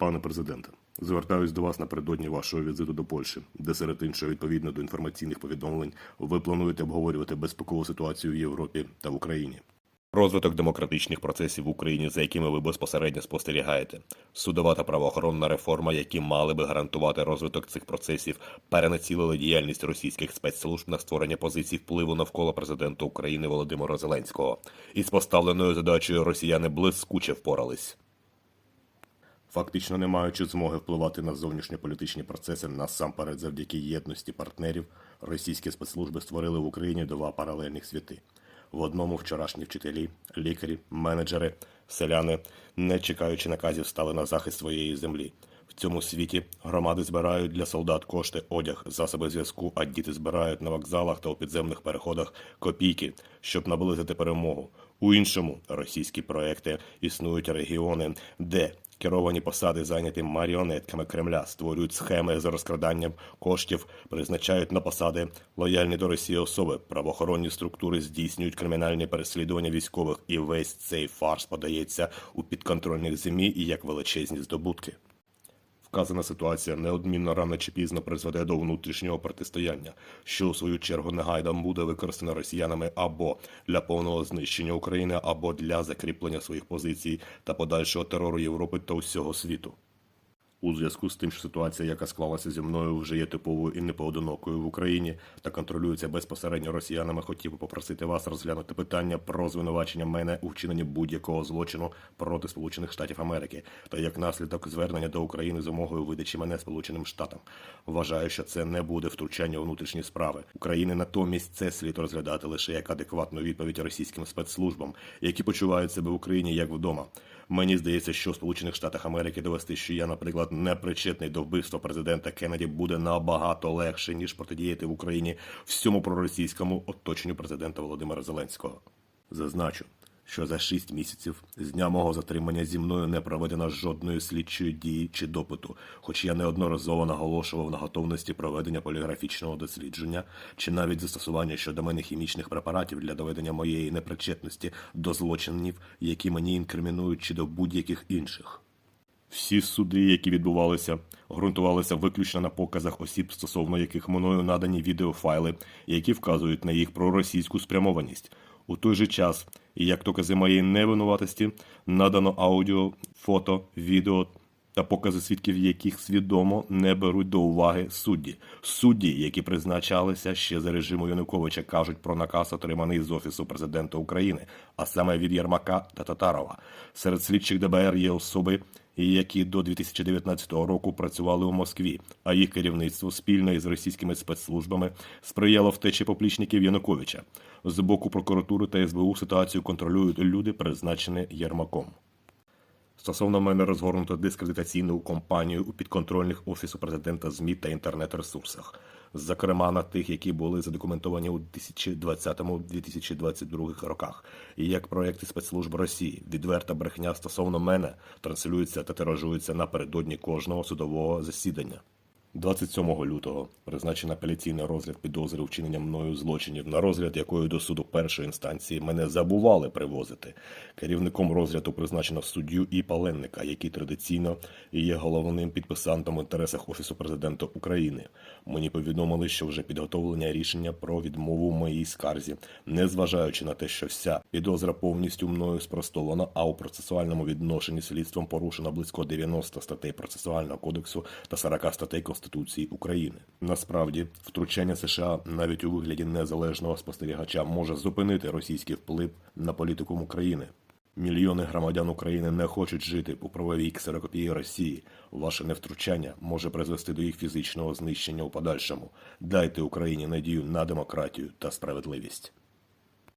Пане президенте, звертаюсь до вас напередодні вашого візиту до Польщі, де серед іншого, відповідно до інформаційних повідомлень, ви плануєте обговорювати безпекову ситуацію в Європі та в Україні. Розвиток демократичних процесів в Україні, за якими ви безпосередньо спостерігаєте, судова та правоохоронна реформа, які мали би гарантувати розвиток цих процесів, перенацілили діяльність російських спецслужб на створення позицій впливу навколо президента України Володимира Зеленського. Із поставленою задачею росіяни блискуче впорались. Фактично не маючи змоги впливати на зовнішньополітичні процеси насамперед завдяки єдності партнерів, російські спецслужби створили в Україні два паралельних світи. В одному вчорашні вчителі, лікарі, менеджери, селяни, не чекаючи наказів, стали на захист своєї землі. В цьому світі громади збирають для солдат кошти, одяг, засоби зв'язку, а діти збирають на вокзалах та у підземних переходах копійки, щоб наблизити перемогу. У іншому російські проекти існують регіони, де керовані посади зайняті маріонетками Кремля, створюють схеми за розкраданням коштів, призначають на посади лояльні до Росії особи, правоохоронні структури здійснюють кримінальні переслідування військових, і весь цей фарс подається у підконтрольних ЗМІ і як величезні здобутки. Вказана ситуація неодмінно рано чи пізно призведе до внутрішнього протистояння, що у свою чергу негайдом буде використано росіянами або для повного знищення України, або для закріплення своїх позицій та подальшого терору Європи та усього світу. У зв'язку з тим, що ситуація, яка склалася зі мною, вже є типовою і непоодинокою в Україні та контролюється безпосередньо росіянами, хотів би попросити вас розглянути питання про звинувачення мене у вчиненні будь-якого злочину проти Сполучених Штатів Америки та як наслідок звернення до України з вимогою видачі мене Сполученим Штатам. Вважаю, що це не буде втручання у внутрішні справи України. Натомість це слід розглядати лише як адекватну відповідь російським спецслужбам, які почувають себе в Україні як вдома. Мені здається, що в Сполучених Штатах Америки довести, що я, наприклад, не причетний до вбивства президента Кеннеді, буде набагато легше ніж протидіяти в Україні всьому проросійському оточенню президента Володимира Зеленського. Зазначу, що за шість місяців з дня мого затримання зі мною не проведено жодної слідчої дії чи допиту, хоч я неодноразово наголошував на готовності проведення поліграфічного дослідження чи навіть застосування щодо мене хімічних препаратів для доведення моєї непричетності до злочинів, які мені інкримінують чи до будь-яких інших. Всі суди, які відбувалися, ґрунтувалися виключно на показах осіб, стосовно яких мною надані відеофайли, які вказують на їх проросійську спрямованість. У той же час, і як докази моєї невинуватості, надано аудіо, фото, відео та покази свідків, яких свідомо не беруть до уваги судді. Судді, які призначалися ще за режиму Януковича, кажуть про наказ, отриманий з офісу президента України, а саме від Єрмака та Татарова. Серед слідчих ДБР є особи, які до 2019 року працювали у Москві, а їх керівництво спільно із російськими спецслужбами сприяло втечі поплічників Януковича. З боку прокуратури та СБУ ситуацію контролюють люди, призначені Єрмаком. Стосовно мене розгорнуто дискредитаційну кампанію у підконтрольних офісу президента ЗМІ та інтернет-ресурсах, зокрема на тих, які були задокументовані у 2020-2022 роках, і як проекти спецслужб Росії, відверта брехня стосовно мене транслюється та тиражується напередодні кожного судового засідання. 27 лютого призначено апеляційний розгляд підозри вчинення мною злочинів, на розгляд якої до суду першої інстанції мене забували привозити. Керівником розгляду призначено суддю і Паленника, який традиційно є головним підписантом в інтересах Офісу президента України. Мені повідомили, що вже підготовлення рішення про відмову моїй скарзі, незважаючи на те, що вся підозра повністю мною спростована, а у процесуальному відношенні слідством порушено близько 90 статей процесуального кодексу та 40 статей Конституції України. Насправді, втручання США навіть у вигляді незалежного спостерігача може зупинити російський вплив на політику України. Мільйони громадян України не хочуть жити у правовій ксерокопії Росії. Ваше невтручання може призвести до їх фізичного знищення у подальшому. Дайте Україні надію на демократію та справедливість.